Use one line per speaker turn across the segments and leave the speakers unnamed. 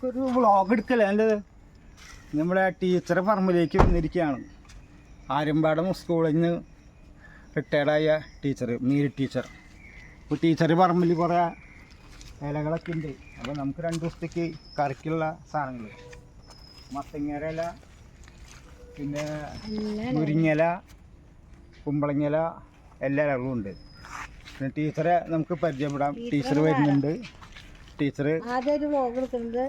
നമുക്കൊരു വ്ളോഗ് എടുക്കല്ലേ? നല്ലത് നമ്മുടെ ടീച്ചറെ പറമ്പിലേക്ക് വന്നിരിക്കുകയാണ്. ആര്യമ്പാടം സ്കൂളിൽ നിന്ന് റിട്ടയർഡായ ടീച്ചർ മീരി ടീച്ചർ അപ്പോൾ ടീച്ചർ പറമ്പിൽ കുറേ ഇലകളൊക്കെ ഉണ്ട്. അപ്പോൾ നമുക്ക് രണ്ട് ദിവസത്തേക്ക് കറിക്കുള്ള സാധനങ്ങൾ. മത്തങ്ങര ഇല പിന്നെ മുരിങ്ങല കുമ്പളങ്ങല എല്ലാ ഇലകളും ഉണ്ട്. പിന്നെ ടീച്ചറെ നമുക്ക് പരിചയപ്പെടാം. ടീച്ചർ വരുന്നുണ്ട്. ടീച്ചർ
ആദ്യം ഒരു വ്ലോഗ്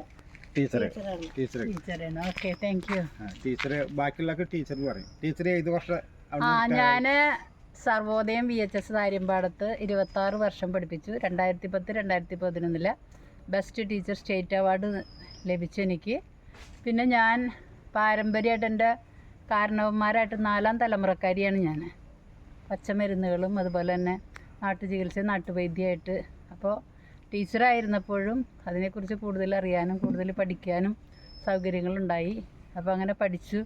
എടുക്കുന്നത്
ടീച്ചർ
ടീച്ചറാണ്.
ഓക്കെ താങ്ക് യു
ടീച്ചർ ബാക്കിയുള്ളൊക്കെ ടീച്ചർ പറയും. ടീച്ചർ ഏത് വർഷം
ആ ഞാൻ സർവോദയം വി എച്ച് എസ് കാര്യമ്പാടത്ത് ഇരുപത്തി ആറ് വർഷം പഠിപ്പിച്ചു. രണ്ടായിരത്തി പത്ത് രണ്ടായിരത്തി പതിനൊന്നിൽ ബെസ്റ്റ് ടീച്ചർ സ്റ്റേറ്റ് അവാർഡ് ലഭിച്ചു എനിക്ക്. പിന്നെ ഞാൻ പാരമ്പര്യമായിട്ട് എന്റെ കാരണവന്മാരായിട്ട് നാലാം തലമുറക്കാരിയാണ് ഞാൻ. പച്ചമരുന്നുകളും അതുപോലെ തന്നെ നാട്ടു ചികിത്സയും നാട്ടുവൈദ്യമായിട്ട്. അപ്പോൾ ടീച്ചറായിരുന്നപ്പോഴും അതിനെക്കുറിച്ച് കൂടുതൽ അറിയാനും കൂടുതൽ പഠിക്കാനും സൗകര്യങ്ങളുണ്ടായി. അപ്പോൾ അങ്ങനെ പഠിച്ചു.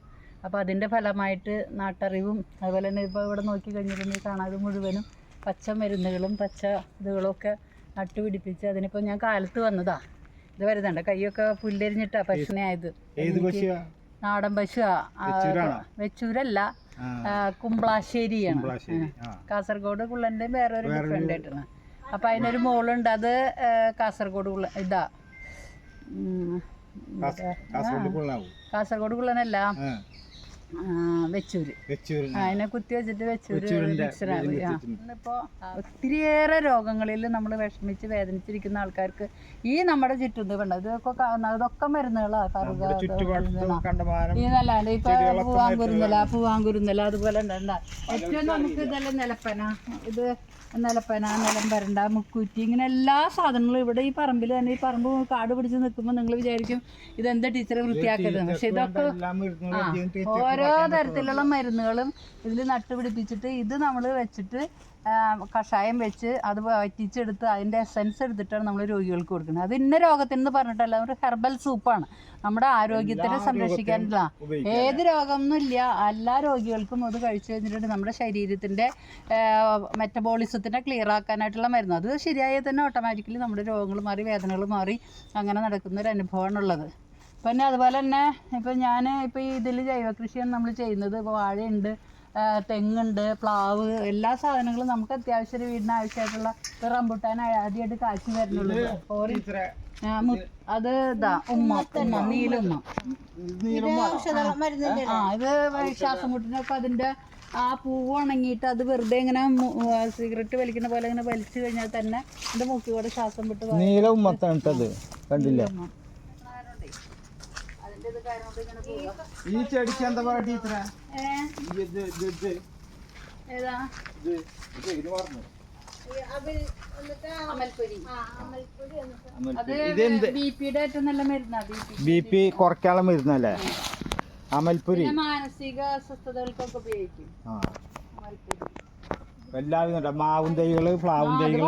അപ്പോൾ അതിന്റെ ഫലമായിട്ട് നാട്ടറിവും അതുപോലെ തന്നെ ഇപ്പോൾ ഇവിടെ നോക്കി കഴിഞ്ഞിട്ടുണ്ടെങ്കിൽ കാണാതെ മുഴുവനും പച്ച മരുന്നുകളും പച്ച ഇതുകളൊക്കെ നട്ടുപിടിപ്പിച്ച് അതിനിപ്പോൾ ഞാൻ കാലത്ത് വന്നതാ. ഇത് വരുന്നുണ്ട് കൈയൊക്കെ പുല്ലെരിഞ്ഞിട്ടാ പശുവിനെ ആയത് നാടൻ പശു? വെച്ചൂരല്ല. കുമ്പളാശ്ശേരിയാണ് കാസർഗോഡ് കുള്ളന്റെ വേറൊരു ഡിഫറെന്റ് ആയിട്ടാണ്. അപ്പം അതിനൊരു മോളുണ്ട്. അത് കാസർഗോഡ് ഉള്ള ഇതാ.
കാസർഗോഡ്
കുള്ളനല്ല. വെച്ചൂര്. അതിനെ കുത്തി വെച്ചിട്ട് വെച്ചൂര് ഒത്തിരിയേറെ രോഗങ്ങളിൽ നമ്മൾ വിഷമിച്ച് വേദനിച്ചിരിക്കുന്ന ആൾക്കാർക്ക് ഈ നമ്മുടെ ചുറ്റും വേണ്ട ഇതൊക്കെ അതൊക്കെ മരുന്നുകളാ. കറുക നല്ലാണ്ട് ഇപ്പൊ പൂവാങ്കുരുന്നല പൂവാങ്കുരുന്നല അതുപോലെ ഏറ്റവും നമുക്ക് ഇതെല്ലാം നിലപ്പന? ഇത് നിലപ്പന നിലം വരണ്ട മുക്കൂറ്റി ഇങ്ങനെ എല്ലാ സാധനങ്ങളും ഇവിടെ ഈ പറമ്പിൽ തന്നെ ഈ പറമ്പ് കാട് പിടിച്ച് നിൽക്കുമ്പോൾ നിങ്ങൾ വിചാരിക്കും ഇതെന്താ ടീച്ചറെ വൃത്തിയാക്കരുത്. പക്ഷെ ഇതൊക്കെ
എല്ലാം
ഓരോ തരത്തിലുള്ള മരുന്നുകളും ഇതിൽ നട്ടുപിടിപ്പിച്ചിട്ട് ഇത് നമ്മൾ വെച്ചിട്ട് കഷായം വെച്ച് അത് വറ്റിച്ചെടുത്ത് അതിന്റെ എസൻസ് എടുത്തിട്ടാണ് നമ്മൾ രോഗികൾക്ക് കൊടുക്കുന്നത്. അത് ഇന്ന രോഗത്തിന് എന്ന് പറഞ്ഞിട്ടല്ല ഒരു ഹെർബൽ സൂപ്പാണ് നമ്മുടെ ആരോഗ്യത്തിനെ സംരക്ഷിക്കാനുള്ള. ഏത് രോഗമൊന്നുമില്ല എല്ലാ രോഗികൾക്കും അത് കഴിച്ചു കഴിഞ്ഞിട്ട് നമ്മുടെ ശരീരത്തിന്റെ മെറ്റബോളിസത്തിനെ ക്ലിയർ ആക്കാനായിട്ടുള്ള മരുന്ന്. അത് ശരിയായാൽ തന്നെ ഓട്ടോമാറ്റിക്കലി നമ്മുടെ രോഗങ്ങൾ മാറി വേദനകൾ മാറി അങ്ങനെ നടക്കുന്ന ഒരു അനുഭവമാണുള്ളത്. പിന്നെ അതുപോലെ തന്നെ ഇപ്പം ഞാൻ ഇപ്പോൾ ഈ ഇതിൽ ജൈവ കൃഷിയാണ് നമ്മൾ ചെയ്യുന്നത്. ഇപ്പോൾ വാഴയുണ്ട് തെങ്ങുണ്ട് പ്ലാവ് എല്ലാ സാധനങ്ങളും നമുക്ക് അത്യാവശ്യം ഒരു വീടിന് ആവശ്യമായിട്ടുള്ള ഇപ്പോൾ റംബുട്ടാൻ ആദ്യമായിട്ട് കാശി വരുന്നുള്ളൂ അത് ഇതാ ഉമ്മ ഉമ്മ നീലുമ്മ. ആ ഇത് ശ്വാസം മുട്ടിനൊക്കെ അതിന്റെ ആ പൂവ് ഉണങ്ങിയിട്ട് അത് വെറുതെ ഇങ്ങനെ സിഗരറ്റ് വലിക്കുന്ന പോലെ ഇങ്ങനെ വലിച്ചു കഴിഞ്ഞാൽ തന്നെ എന്റെ മുക്കിയോടെ കൂടെ ശ്വാസം വിട്ട്
നീല ഉമ്മത്താണ് കണ്ടില്ലേ
അതിന്റെ ഇത് കാരണം കൊണ്ട് ഇങ്ങനെ പോവുക.
ഈ ചെടിക്ക് എന്താ പറയാ ടീച്ചറെ?
ബി പിയുടെ ഏറ്റവും നല്ല മരുന്നാ ബി പി
കുറയ്ക്കാനുള്ള മരുന്നല്ലേ? അമൽപുരി
മാനസിക അസ്വസ്ഥതകൾക്കൊക്കെ ഉപയോഗിക്കും.
എല്ലാവിധ. മാവും തൈകൾ ഫ്ലാവും
തൈകൾ.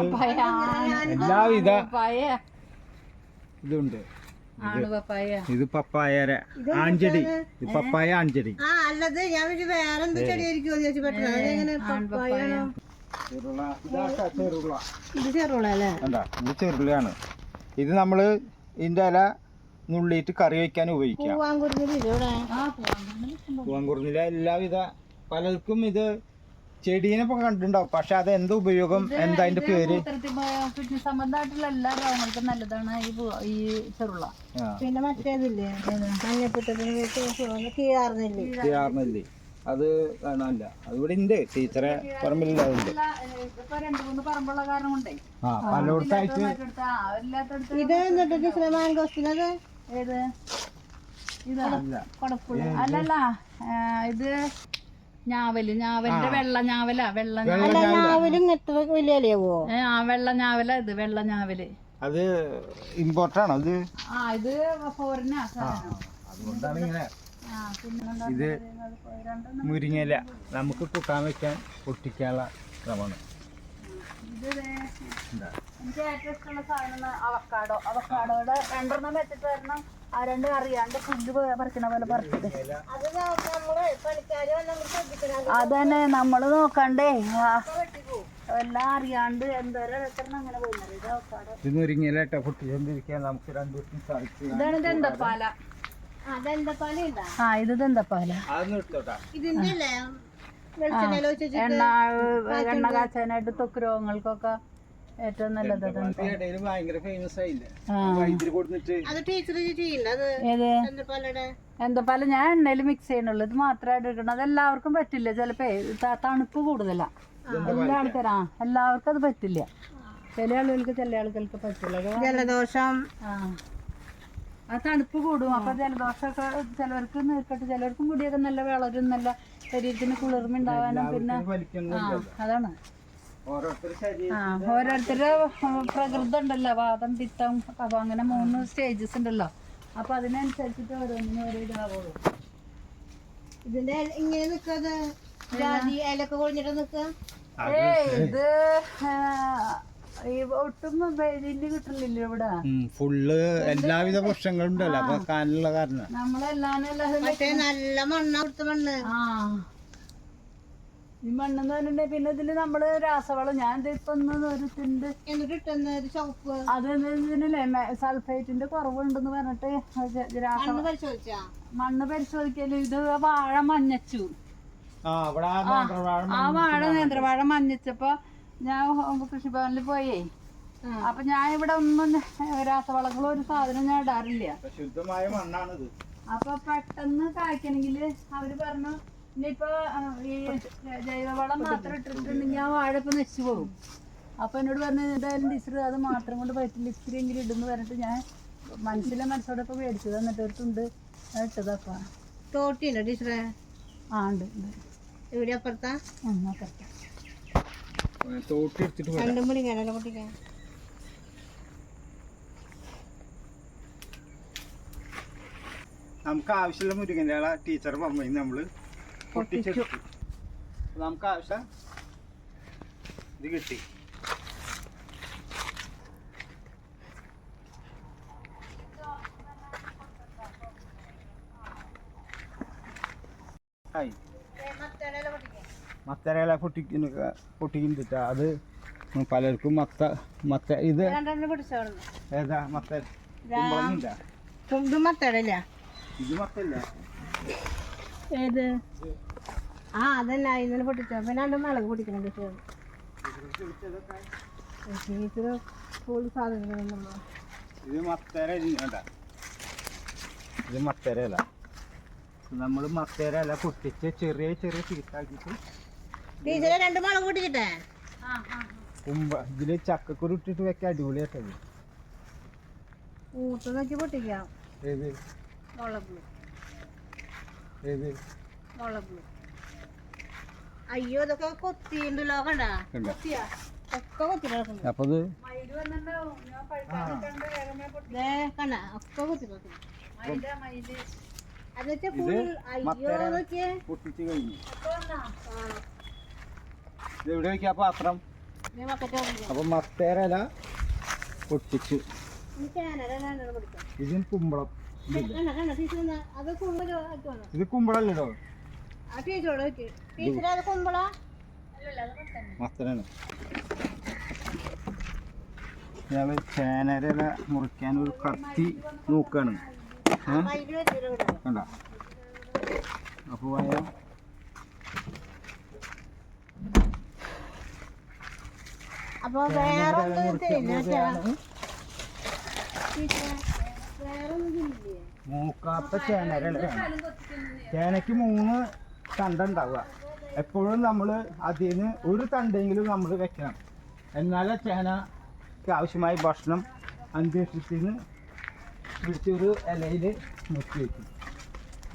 എല്ലാവിധ ഇതുണ്ട്. ഇത് പപ്പായ. ആഞ്ചടി പപ്പായ ആഞ്ചടി
ആ അല്ലത് ഞാൻ വേറെ എന്ത് ചെടിയായിരിക്കും ചോദിച്ചു
ഇതാ ചെറുള
ഇത്
ചെറുളയാണ് നമ്മൾ ഇതിന്റെ ഇല നുള്ളിയിട്ട് കറി വയ്ക്കാൻ ഉപയോഗിക്കാം. പൂവാങ്കുറുന്നില എല്ലാവിധ പലർക്കും ഇത് ചെടീനെ ഇപ്പൊ കണ്ടിട്ടുണ്ടാവും. പക്ഷെ അത് എന്ത് ഉപയോഗം എന്താ അതിന്റെ പേര്?
ഫിറ്റ്നസ് സംബന്ധമായിട്ടുള്ള എല്ലാ രോഗങ്ങൾക്കും നല്ലതാണ് ഈ ഈ
പിന്നെ മറ്റേതില്ലേ? കീഴാർന്നില്ലേ
അത് കാണാനില്ല അതിവിടെ ഉണ്ട്. ടീച്ചറെ പറമ്പിലില്ല ആ പലയിടത്തായിട്ട്
ഇത് എന്നിട്ട് ടീച്ചറെ മാങ്കോസ്റ്റിനത്
ഏത്? ഇതാ
അല്ല.
അല്ലല്ല ഇത് ഞാവൽ ഞാവലിന്റെ വെള്ള ഞാവല വെള്ള
അല്ല ഞാവലും ഇങ്ങനത്തെ വലിയ ഇലയാവോ?
ഏ, ആ വെള്ള ഞാവല ഇത് വെള്ള ഞാവൽ.
അത് ഇമ്പോർട്ടാണോ അത്?
ആ ഇത് ഫോറിനാ
അതുകൊണ്ടാണ് ഇങ്ങനെ.
ആ പിന്നെ
ഇത്
മുരിങ്ങല
മുരിങ്ങയില. നമുക്ക് കുക്കാൻ വെക്കാൻ പൊട്ടിക്കാനുള്ള ശ്രമമാണ്.
ഇത് ദേ, എനിക്ക് ഏറ്റവും ഇഷ്ടമുള്ള സാധനം അവക്കാടോ. അവക്കാടോയുടെ രണ്ടെണ്ണം വെച്ചിട്ട് വരണം. ആ രണ്ട് അറിയാണ്ട് പുല്ല് പറിക്കണ പോലെ
പറിച്ചത്
അതന്നെ നമ്മൾ നോക്കണ്ടേ. ആ, എല്ലാം അറിയാണ്ട് എന്തോരം എത്ര അങ്ങനെ പോകുന്നത് ഇതാണ് ദന്തപ്പാല. ആ ഇത്. ദന്തപ്പാല. എണ്ണ എണ്ണ കാച്ചാനായിട്ട് തൊക്ക് രോഗങ്ങൾക്കൊക്കെ ഏറ്റവും നല്ലത്
എന്താ
പല ഞാൻ എണ്ണയിൽ മിക്സ് ചെയ്യണുള്ളൂ ഇത് മാത്രമായിട്ട് എടുക്കണം. അത് എല്ലാവർക്കും പറ്റില്ല. ചിലപ്പോ തണുപ്പ് കൂടുതലാ. എല്ലാ ആൾക്കാരാ എല്ലാവർക്കും അത് പറ്റില്ല. ചില ആളുകൾക്ക് ചില ആളുകൾക്ക് പറ്റില്ല.
ജലദോഷം.
ആ. തണുപ്പ് കൂടും. അപ്പൊ ജലദോഷമൊക്കെ ചിലവർക്ക് നീർക്കട്ട് ചിലവർക്കും മുടിയൊക്കെ നല്ല വിളരും നല്ല ശരീരത്തിന് കുളിർമ ഉണ്ടാവാനും പിന്നെ അതാണ്. ഓരോരുത്തരുടെ പ്രകൃതം ഉണ്ടല്ലോ വാദം പിത്തം അപ്പൊ അങ്ങനെ മൂന്ന് സ്റ്റേജസ് ഉണ്ടല്ലോ. അപ്പൊ അതിനനുസരിച്ചിട്ട് ഓരോന്നിനും ഓരോ ഇതാവുള്ളൂ.
ഇതിന്റെ ഇങ്ങനെ നിക്കത് ജാതി ഇലൊക്കെ കൊഴിഞ്ഞിട്ട് നിക്ക?
ഏയ് ഇത് ആ, ഈ ഒട്ടും വെയിലിന് കിട്ടുന്നില്ല ഇവിടെ.
ഫുള്ള് എല്ലാവിധ പ്രശ്നങ്ങളും ഉണ്ടല്ലോ. അപ്പൊ കാനുള്ള കാരണം.
നമ്മളെല്ലാം
നല്ല മണ്ണ് കൊടുത്ത മണ്ണ്.
ആ. ഈ മണ്ണെന്ന് പറഞ്ഞിട്ടുണ്ടെങ്കിൽ പിന്നെ ഇതിൽ നമ്മൾ രാസവളം ഞാൻ ഇത് ഇപ്പൊ ഒന്ന് ഒരു തിണ്ട്
എന്നിട്ട് ഇട്ടെന്ന് ഒരു
അത് ഇതിനല്ലേ സൾഫേറ്റിന്റെ കുറവുണ്ടെന്ന് പറഞ്ഞിട്ട്
മണ്ണ്
പരിശോധിക്കൽ ഇത് വാഴ മഞ്ഞച്ചു.
ആ
വാഴ നേന്ത്രവാഴ മഞ്ഞച്ചപ്പോ ഞാൻ ഹോ- കൃഷിഭവനിൽ പോയേ. അപ്പൊ ഞാൻ ഇവിടെ ഒന്നും രാസവളങ്ങളും ഒരു സാധനം ഞാൻ ഇടാറില്ല.
ശുദ്ധമായ മണ്ണാണിത്.
അപ്പൊ പെട്ടെന്ന് കായ്ക്കണമെങ്കിൽ അവർ പറഞ്ഞു ഇനിയിപ്പോ ആ, ഈ ജൈവവളം മാത്രം ഇട്ടിട്ടുണ്ടെങ്കിൽ ആ വാഴ ഇപ്പൊ നശിച്ചു പോകും. അപ്പൊ എന്നോട് പറഞ്ഞു എന്തായാലും ടീച്ചർ അത് മാത്രം കൊണ്ട് പറ്റില്ല ഇത്തിരി എങ്കിലും ഇടുന്ന് പറഞ്ഞിട്ട് ഞാൻ മനസ്സിലെ മനസ്സോടെ ഇപ്പൊ മേടിച്ചത് എന്നിട്ട് ഒരു തുണ്ട് ഇട്ടതപ്പാ.
തോട്ടിയുണ്ടോ ടീച്ചറെ?
ആ ഉണ്ട് എവിടെ
ഇവിടെ അപ്പുറത്താ.
തോട്ടി എടുത്തിട്ട്.
രണ്ടും
നമുക്ക് ആവശ്യമുള്ള മുരുകന്റെ ടീച്ചർ പറഞ്ഞു നമ്മൾ അപ്പൊ നമുക്ക് ആവശ്യം ഇത് കിട്ടി. മത്തരയില പൊട്ടിക്കുന്ന പൊട്ടിക്കുന്നിട്ടാ. അത് പലർക്കും മത്ത മത്ത ഇത് ഏതാ മത്ത
ഇത് മത്തടല്ല
ഇത് മത്തല്ല.
ഏത്? ആ അതല്ല ഇന്നലെ പൊട്ടിച്ചോ പിന്നെ രണ്ട് മുളക് പൊടിക്കണം കിട്ടിയത് ടീച്ചർ ഫുൾ സാധനങ്ങളൊന്നും
ഇത് മത്തേര ഇത് മത്തേരല്ല നമ്മൾ മത്തേരല്ല പൊട്ടിച്ച് ചെറിയ ചെറിയ പീസാക്കിയിട്ട്
ടീച്ചറെ രണ്ട് മുളക് പൊട്ടിച്ചിട്ടേ?
കുമ്പ ഇതിൽ ചക്കക്കുരു ഇട്ടിട്ട് വെക്കാൻ അടിപൊളിയാട്ടത്
ഊട്ട് നോക്കി പൊട്ടിക്കാം.
ഏത്?
മുളക്
ഏത്?
മുളക്. അയ്യോ ഇതൊക്കെ കൊത്തിണ്ടല്ലോ കണ്ട
കണ്ടോ?
കൊത്തിയാ? ഒക്കെ കൊത്തി കിടക്കുന്നു
അപ്പൊ ഇത്?
ദേ കണ്ട? ഒക്കെ കൊത്തി കിടക്കുന്നു
മയിൽ
അതെച്ചാ ഫുൾ അയ്യോ
മത്തര.
നോക്കിയേ
പൊട്ടിച്ച് കഴിഞ്ഞു. ഇത് എവിടെ വെക്കാ? പാത്രം.
ഞാൻ മക്കറ്റ്
അപ്പൊ മത്തേരല പൊട്ടിച്ചു.
ഇനി ചേനര രണ്ടെണ്ണം പൊടിക്കാം
കുമ്പളം. ഇത്.
കുമ്പളല്ലോ
മത്തനാണ്. ചേനരല മുറിക്കാൻ ഒരു കത്തി നോക്കാണ്. കണ്ട? അപ്പോൾ പോയ
അപ്പൊ വേറെ ഒന്നും
മൂക്കാത്ത ചേനരലാണ് ചേനയ്ക്ക് മൂന്ന് തണ്ട ഉണ്ടാവുക. എപ്പോഴും നമ്മൾ അതിൽ നിന്ന് ഒരു തണ്ടെങ്കിലും നമ്മൾ വെക്കണം. എന്നാലേ ചേനക്ക് ആവശ്യമായ ഭക്ഷണം അന്തരീക്ഷത്തിൽ നിന്ന് പിടിച്ചൊരു ഇലയിൽ മുക്കി വയ്ക്കും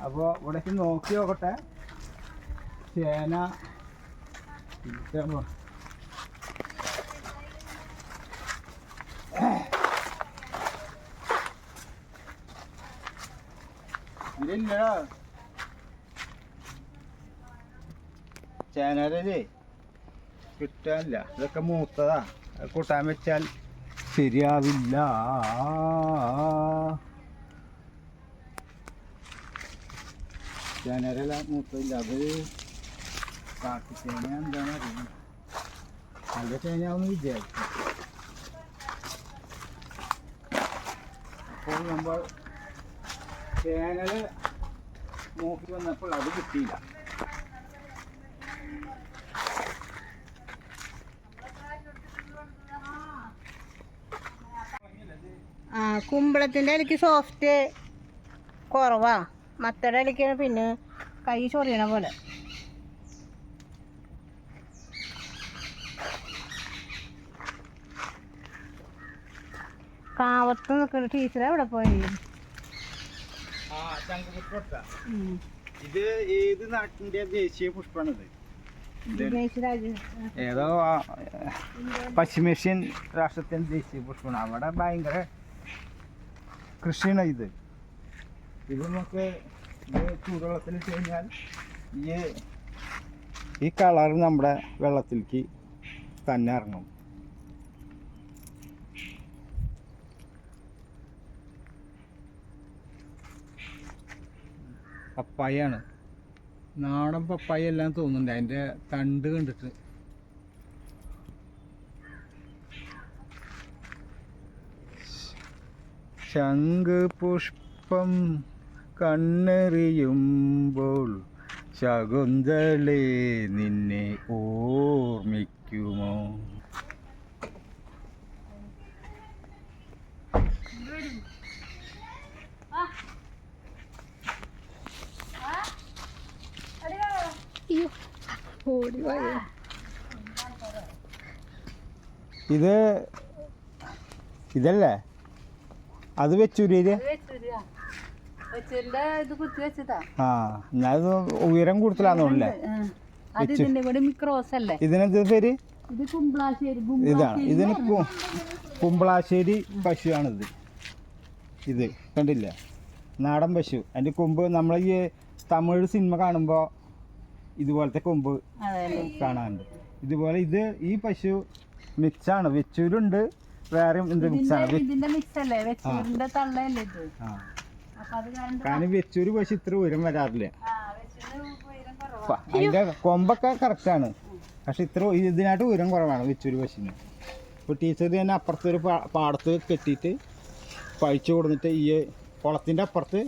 അപ്പോൾ ഇവിടേക്ക് നോക്കി നോക്കട്ടെ. ചേന ഇതില്ലടാ ചേനരല്ലേ കിട്ടാനില്ല. ഇതൊക്കെ മൂത്തതാ. കൂട്ടാൻ വെച്ചാൽ ശരിയാവില്ല. ചേനരല്ല മൂത്തില്ല അത് കാട്ടിച്ചേന എന്താണ് അറിയുന്നത് നല്ല തേങ്ങയാവുന്ന വിചാരിക്കും. അപ്പോൾ നമ്മൾ തേങ്ങൽ നോക്കി വന്നപ്പോൾ അത് കിട്ടിയില്ല.
ആ കുമ്പളത്തിന്റെ ഇലക്ക് സോഫ്റ്റ് കുറവാ. മത്തയുടെ ഇലക്കാണ് പിന്നെ കൈ ചൊറിയണ പോലെ. കാവത്ത് നിൽക്കുന്ന ടീച്ചർ എവിടെ പോയി?
ചങ്കുപുഷ്പ ഇത് ഏത് നാട്ടിന്റെ ദേശീയ പുഷ്പമാണിത് ഏതോ പശ്ചിമേഷ്യൻ രാഷ്ട്രത്തിന്റെ ദേശീയ പുഷ്പമാണ് അവിടെ ഭയങ്കര കൃഷിയാണ് ഇത്. ഇത് നമുക്ക് ഇട്ട് കഴിഞ്ഞാൽ ഈ ഈ കളർ നമ്മുടെ വെള്ളത്തിലേക്ക് തന്നെ ഇറങ്ങും. പപ്പായാണ്. നാടൻ പപ്പായ എല്ലാം തോന്നുന്നുണ്ട്. അതിന്റെ തണ്ട് കണ്ടിട്ട്. ശംഖ് പുഷ്പം കണ്ണെറിയുമ്പോൾ ശകുന്തളേ നിന്നെ ഓർമ്മിക്കുമോ ഇത് ഇതല്ലേ? അത്
വെച്ചൂരിയിൽ
ആ ഉയരം കൂടുതലാണെന്നുണ്ടല്ലേ
അത് ഇതിന്റെ കൂടെ ക്രോസ് അല്ലേ
ഇതിനെന്ത് പേര്? ഇതാണ്. ഇതിന് കുമ്പളാശ്ശേരി പശുവാണിത്. ഇത് കണ്ടില്ല? നാടൻ പശു. അതിന്റെ കൊമ്പ് നമ്മൾ ഈ തമിഴ് സിനിമ കാണുമ്പോൾ ഇതുപോലത്തെ കൊമ്പ്
കാണാനുണ്ട്.
കാണാറുണ്ട് ഇതുപോലെ ഇത് ഈ പശു മിക്സാണ്. വെച്ചൂരുണ്ട് വേറെയും എന്ത് മിക്സാണ്.
കാരണം
വെച്ചൂര് പശു ഇത്ര ഉയരം വരാറില്ല. അതിന്റെ കൊമ്പൊക്കെ കറക്റ്റാണ്. പക്ഷെ ഇത്ര ഇതിനായിട്ട് ഉയരം കുറവാണ് വെച്ചൂര് പശുവിന്. ഇപ്പോൾ ടീച്ചർ തന്നെ അപ്പുറത്ത് ഒരു പാടത്ത് കെട്ടിയിട്ട് പഴിച്ചു കൊടുത്തിട്ട് ഈ കുളത്തിന്റെ അപ്പുറത്ത്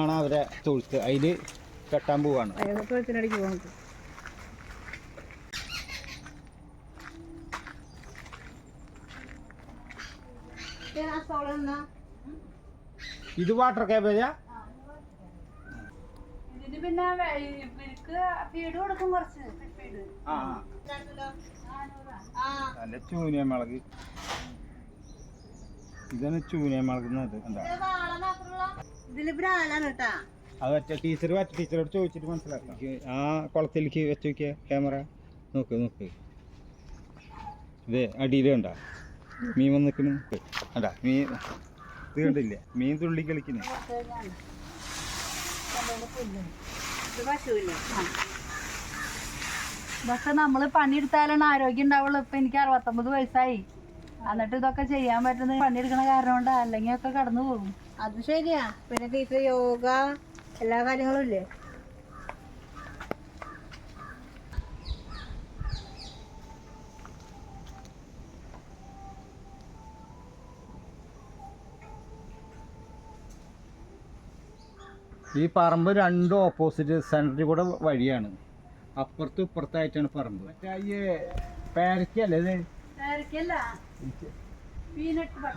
ആണ് അവരെ തൊഴുത്ത്. അതിൽ കെട്ടാൻ പോവാണ്.
പോകുന്നത്
ഇത് വാട്ടർ ക്യാബേജാ
ഇതിന് പിന്നെ വെ- ഇവർക്ക് ഫീഡ് കൊടുക്കും കുറച്ച് ഫീഡ്
ആ നല്ല ചൂനിയ മുളക്. ഇതാണ് ചൂനിയ മുളക്
ഇതിൽ ബ്രാലാണ് കേട്ടാ.
അത് ഒറ്റ ടീച്ചർ ഒറ്റ ടീച്ചറോട് ചോദിച്ചിട്ട് മനസ്സിലാക്കാം. ആ കുളത്തിലേക്ക് വെച്ച് നോക്കിയ ക്യാമറ നോക്ക് നോക്ക്. ഇതേ അടിയിൽ കണ്ട? മീൻ വന്ന് നിൽക്കണു അല്ല മീൻ ഇത് കണ്ടില്ല? മീൻ തുള്ളി
കളിക്കുന്നേ.
ഇതൊക്കെ നമ്മൾ പണിയെടുത്താലാണ് ആരോഗ്യം ഉണ്ടാവുള്ളൂ. ഇപ്പൊ എനിക്ക് അറുപത്തൊമ്പത് വയസ്സായി. എന്നിട്ട് ഇതൊക്കെ ചെയ്യാൻ പറ്റുന്ന പണിയെടുക്കണ കാരണം കൊണ്ടാ. അല്ലെങ്കിൽ ഒക്കെ കടന്നു പോകും.
അത് ശരിയാ. പിന്നെ ടീച്ചർ യോഗ എല്ലാ കാര്യങ്ങളും ഇല്ലേ?
ഈ പറമ്പ് രണ്ടും ഓപ്പോസിറ്റ് സെന്ററിൽ കൂടെ വഴിയാണ്. അപ്പുറത്തും ഇപ്പുറത്തായിട്ടാണ് പറമ്പ്. മറ്റേ ഈ പേരക്കല്ലേ ഇത്?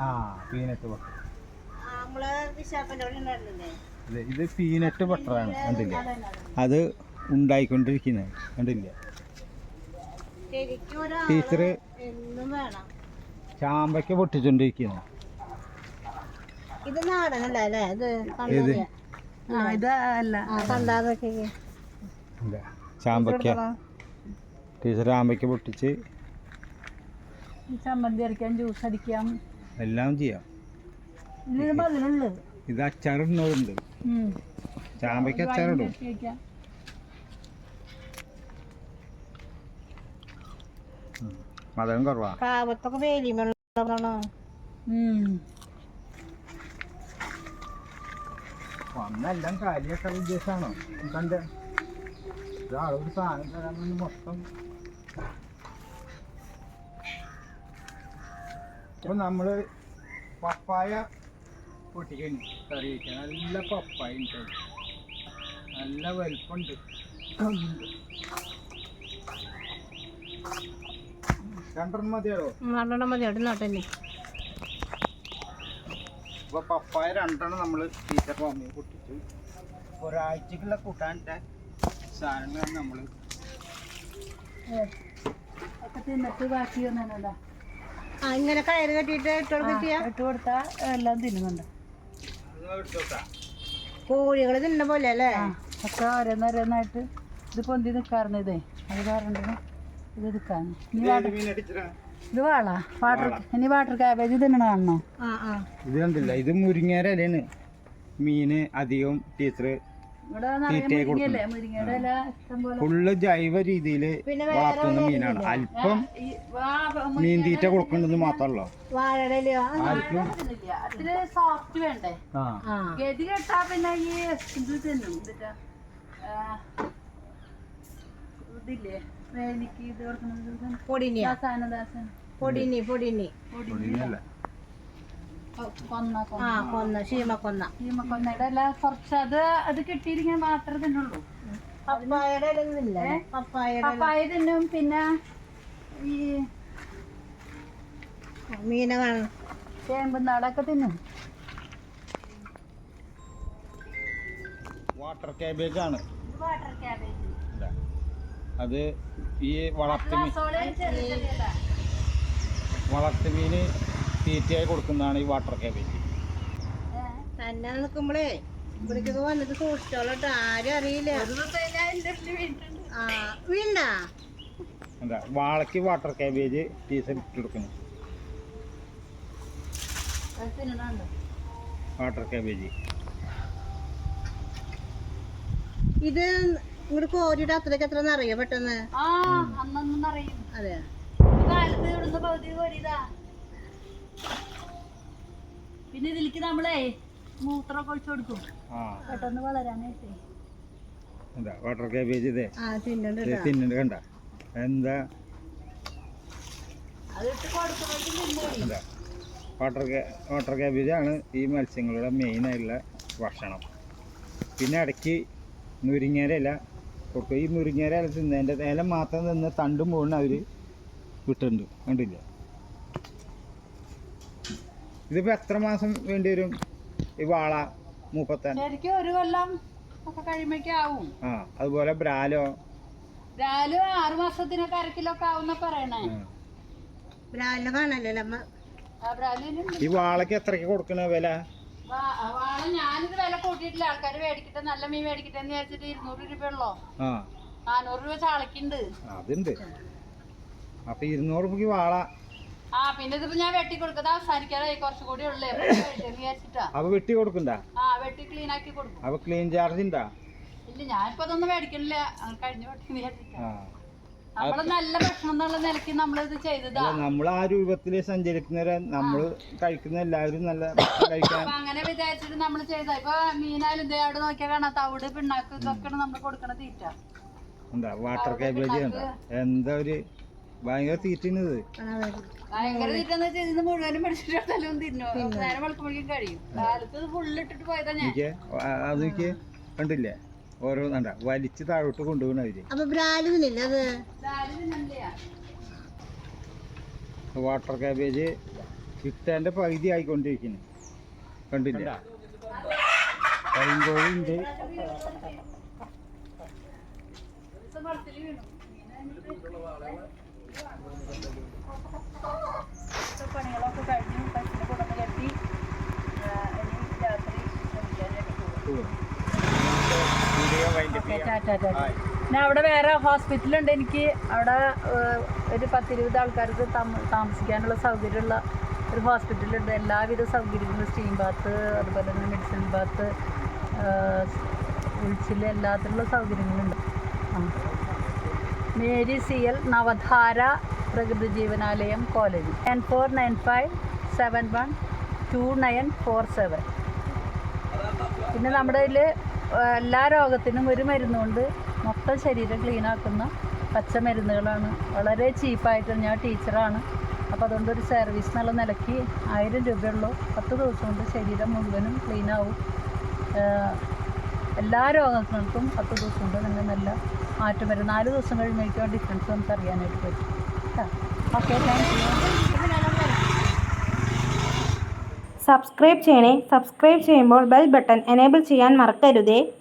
ആ പീനട്ട് ബട്ടർ
നമ്മളെ വിശാഖന്റെ അവിടെ ഉണ്ടായിരുന്നില്ലേ?
ഇത് പീനട്ട് ബട്ടറാണ് കണ്ടില്ല? അത് ഉണ്ടായിക്കൊണ്ടിരിക്കുന്നത് കണ്ടില്ല? ടീച്ചർ ചാമ്പയ്ക്ക് പൊട്ടിച്ചോണ്ടിരിക്കുന്നു
ഇത് നാടനല്ല അല്ലേ? ഇത്
ചാമ്പയ്ക്ക. ടീച്ചർ ചാമ്പയ്ക്ക് പൊട്ടിച്ച്
ചമ്മന്തി അരയ്ക്കാം ജ്യൂസ് അടിക്കാം.
എല്ലാം ചെയ്യാം.
ഇതിന് പതിനുള്ളത്
ഇത് അച്ചാറിടുന്നതുണ്ട് ചാമ്പയ്ക്ക അച്ചാറിടും. മധുരം കുറവാ.
കാവത്തൊക്കെ വേലിമുള്ളതാണോ
വന്നെല്ലാം കാര്യമൊക്കെ ഉദ്ദേശമാണോ കണ്ട് ഒരാളൊരു സാധനം തരാൻ മൊത്തം. ഇപ്പൊ നമ്മൾ പപ്പായ പൊട്ടിക്കഴിഞ്ഞു കറി വയ്ക്കാൻ നല്ല പപ്പായ ഉണ്ട്. നല്ല വലുപ്പുണ്ട്. രണ്ടെണ്ണം മതിയാലോ
രണ്ടെണ്ണം മതി.
പപ്പായ രണ്ടെണ്ണം നമ്മൾ ടീച്ചർ വാങ്ങി പൊട്ടിച്ചു. ഒരാഴ്ചക്കുള്ള കൂട്ടാന്റെ സാധനങ്ങളാണ് നമ്മൾ
അങ്ങനെ കയറ് കെട്ടിയിട്ട് ചെയ്യാം.
ഇട്ട് കൊടുത്താൽ എല്ലാം തിന്നുന്നുണ്ട്.
കോഴികൾ തിന്ന പോലെ അല്ലേ?
ഒക്കെ ഓരോന്നോരോന്നായിട്ട് ഇത് പൊന്തി നിൽക്കാറുണ്ട് ഇതേ. അത് കാരണം ഇത് എടുക്കാൻ ഇത് വാള? വാട്ടർ ഇനി വാട്ടർ കാബേജ് തിന്നണ കാണണോ?
ആ ആ.
ഇത് കണ്ടില്ല. ഇത് മുരിങ്ങേര മീന് അധികം ടീച്ചർ ഫുള്ള് ജൈവ രീതിയിൽ വളർത്തുന്ന മീനാണ്. അല്പം മീൻ തീറ്റ കൊടുക്കേണ്ടത് മാത്രമല്ലോ.
സോഫ്റ്റ് വേണ്ടേ? ഗതി കെട്ടാ പിന്നെ ഈ ഇത് തിന്നും. ഇതിട്ടാ ഇതില്ലേ? വേലിക്ക് ഇത് കൊടുക്കുന്നത്
പൊടിനിയാ.
ദാസാന ദാസാന.
പൊടിനി പൊടിനി.
പൊടിയല്ല
കൊന്ന
ആ കൊന്ന. ശീമ കൊന്ന.
കൊന്ന. കൊന്നയുടെ എല്ലാം കുറച്ച് അത് അത് കിട്ടിയില്ലെങ്കിൽ മാത്രമേ തിന്നുള്ളൂ. പപ്പായ തിന്നും പിന്നെ ഈ
മീന ചേമ്പ്
ചേമ്പുന്നാടൊക്കെ തിന്നും.
വാട്ടർ കാബേജ് ആണ്.
Water cabbage.
ഇതാ. അത് ഈ വളർത്തുമീൻ. മീൻ വളർത്തു മീന് തീറ്റയായി കൊടുക്കുന്നതാണ് ഈ വാട്ടർ കാബേജ്
തന്നെ നിൽക്കുമ്പോഴേ ഇവിടേക്ക് വന്നിട്ട് സൂക്ഷിച്ചോളട്ടോ. ആരും അറിയില്ല. ആ വീണ്ട
എന്താ വാളയ്ക്ക് വാട്ടർ കാബേജ് ടീസൺ ഇട്ട് കൊടുക്കുന്നു. വാട്ടർ കാബേജ്
ഇത് ഇങ്ങോട്ട് കോരിയുടെ അത്രയ്ക്ക് എത്ര അറിയോ പെട്ടെന്ന്?
ആ അന്നൊന്നും അറിയും
അതെ
കാലത്ത് ഇവിടുന്ന് പകുതി കോരിയതാ. പിന്നെ ഇതിലേക്ക് നമ്മളെ മൂത്രമൊക്കെ ഒഴിച്ചു കൊടുക്കും. പെട്ടെന്ന് വളരാനായിട്ടേ.
എന്താ വാട്ടർ കാബേജ് ഇതേ?
തിന്നുണ്ട്
കണ്ട? എന്താ? എന്താ? വാട്ടർ വാട്ടർ കാബേജ് ആണ് ഈ മത്സ്യങ്ങളുടെ മെയിൻ ആയിട്ടുള്ള ഭക്ഷണം. പിന്നെ ഇടയ്ക്ക് മുരിങ്ങേര ഇല കൊടുക്കും. ഈ മുരിങ്ങേര ഇല തിന്നതിന്റെ ഇല മാത്രം നിന്ന് തണ്ടും പോകുന്ന അവർ വിട്ടിട്ടുണ്ട്. കണ്ടില്ല? ഇതിപ്പോൾ എത്ര മാസം വേണ്ടി വരും? ഈ വാള മൂപ്പത്താൻ.
ശരിക്കും ഒരു കൊല്ലം ഒക്കെ കഴിയുമ്പോഴേക്കും ആവും.
ആ അതുപോലെ ബ്രാലോ.
രാവിലെ ആറു മാസത്തിനൊക്കെ അര കിലോ ആവുന്ന പറയണേ.
ആ.
ബ്രാലിനെ അമ്മ?
ആ ബ്രാലിനും
ഈ വാളക്ക് എത്രക്ക് കൊടുക്കണ വില?
വാ- വാള ഞാനിത് വില കൂട്ടിയിട്ടില്ല. ആൾക്കാര് മേടിക്കട്ടെ നല്ല മീൻ മേടിക്കട്ടെ എന്ന് വിചാരിച്ചിട്ട് ഇരുന്നൂറ് രൂപ ഉള്ളോ
ആ.
നാനൂറ് രൂപ ചാളക്കുണ്ട്
അതുണ്ട്. അപ്പൊ ഇരുന്നൂറ് രൂപയ്ക്ക് വാള.
ആ പിന്നെ ഇതിപ്പോ ഞാൻ വെട്ടി കൊടുക്കുന്നത് അവസാനിക്കാതെ കുറച്ചും കൂടി ഉള്ളേ. വിചാരിച്ചിട്ടാ.
അപ്പോൾ വെട്ടി കൊടുക്കണ്ട?
ആ വെട്ടി ക്ലീൻ ആക്കി കൊടുക്കും.
അവ ക്ലീൻ ചാർജ് ഉണ്ടാ
ഇല്ല ഞാനിപ്പോ അതൊന്നും മേടിക്കണില്ല. കഴിഞ്ഞ വെട്ടി വിചാരിച്ചിട്ടാ. നമ്മൾ നല്ല ഭക്ഷണം എന്നുള്ള നിലയ്ക്ക് നമ്മളിത് ചെയ്തതാ.
നമ്മൾ ആ രൂപത്തിൽ സഞ്ചരിക്കുന്നവരെ നമ്മൾ കഴിക്കുന്ന എല്ലാവരും നല്ല കഴിക്കാൻ
അങ്ങനെ വിചാരിച്ചിട്ട് നമ്മൾ ചെയ്ത ഇപ്പൊ മീനായാലും ദേ അവിടെ നോക്കിയാൽ കാണാം തവിട് പിണ്ണാക്ക് ഇതൊക്കെയാണ് നമ്മൾ കൊടുക്കണ തീറ്റ.
എന്താ വാട്ടർ കേബേജ് എന്താ എന്താ ഒരു ഭയങ്കര തീറ്റിന്നത്
ഭയങ്കര തീറ്റെന്ന് വെച്ചാൽ ഇത് മുഴുവനും പിടിച്ചിട്ടെല്ലാം തിന്നോ? നേരം വെളുക്കുമ്പോഴേക്കും കഴിയും. കാലത്ത് ഫുള്ള് ഇട്ടിട്ട് പോയതാ ഞാൻ.
അതൊക്കെ കണ്ടില്ലേ? ഓരോ കണ്ട വലിച്ച് താഴോട്ട് കൊണ്ടുപോകണവര്
അപ്പൊ ബ്രാൽ തിന്നില്ല അത്?
വാട്ടർ കാബേജ് കിട്ടാന്റെ പകുതി ആയിക്കൊണ്ടിരിക്കുന്നു. കണ്ടില്ല? കരിങ്കോഴി
Thank you. പണികളൊക്കെ കഴിഞ്ഞു പശുവിനെ കൊണ്ടുവന്ന് കെട്ടി ഇനി രാത്രി. പിന്നെ അവിടെ വേറെ ഹോസ്പിറ്റലുണ്ട് എനിക്ക്. അവിടെ ഒരു പത്തിരുപത് ആൾക്കാർക്ക് താമസിക്കാനുള്ള സൗകര്യമുള്ള ഒരു ഹോസ്പിറ്റലുണ്ട്. എല്ലാവിധ സൗകര്യങ്ങളും. സ്റ്റീം ബാത്ത് അതുപോലെ തന്നെ മെഡിസിൻ ബാത്ത് ഉഴിച്ചിൽ എല്ലാത്തിനുള്ള സൗകര്യങ്ങളുണ്ട്. ആ. Mary C L Navadhara Prakriti Jeevanalayam college nine four nine five seven one two nine four seven. പിന്നെ നമ്മുടെ ഇതിൽ എല്ലാ രോഗത്തിനും ഒരു മരുന്നുകൊണ്ട് മൊത്തം ശരീരം ക്ലീൻ ആക്കുന്ന പച്ചമരുന്നുകളാണ്. വളരെ ചീപ്പായിട്ട് ഞാൻ ടീച്ചറാണ്. അപ്പോൾ അതുകൊണ്ട് ഒരു സർവീസ് എന്നുള്ള നിലയ്ക്ക് ആയിരം രൂപയുള്ളൂ. പത്ത് ദിവസം കൊണ്ട് ശരീരം മുഴുവനും ക്ലീൻ ആവും. എല്ലാ രോഗങ്ങൾക്കും പത്ത് ദിവസം കൊണ്ട് നിങ്ങൾ നല്ല മാറ്റം വരും. നാല് ദിവസം കഴിയുമ്പോഴേക്കും ഡിഫറൻസ് നമുക്ക് അറിയാനായിട്ട് പറ്റും. കേട്ടോ ഓക്കെ താങ്ക്
സബ്സ്ക്രൈബ് ചെയ്യണേ. സബ്സ്ക്രൈബ് ചെയ്യുമ്പോൾ ബെൽ ബട്ടൺ എനേബിൾ ചെയ്യാൻ മറക്കരുതേ.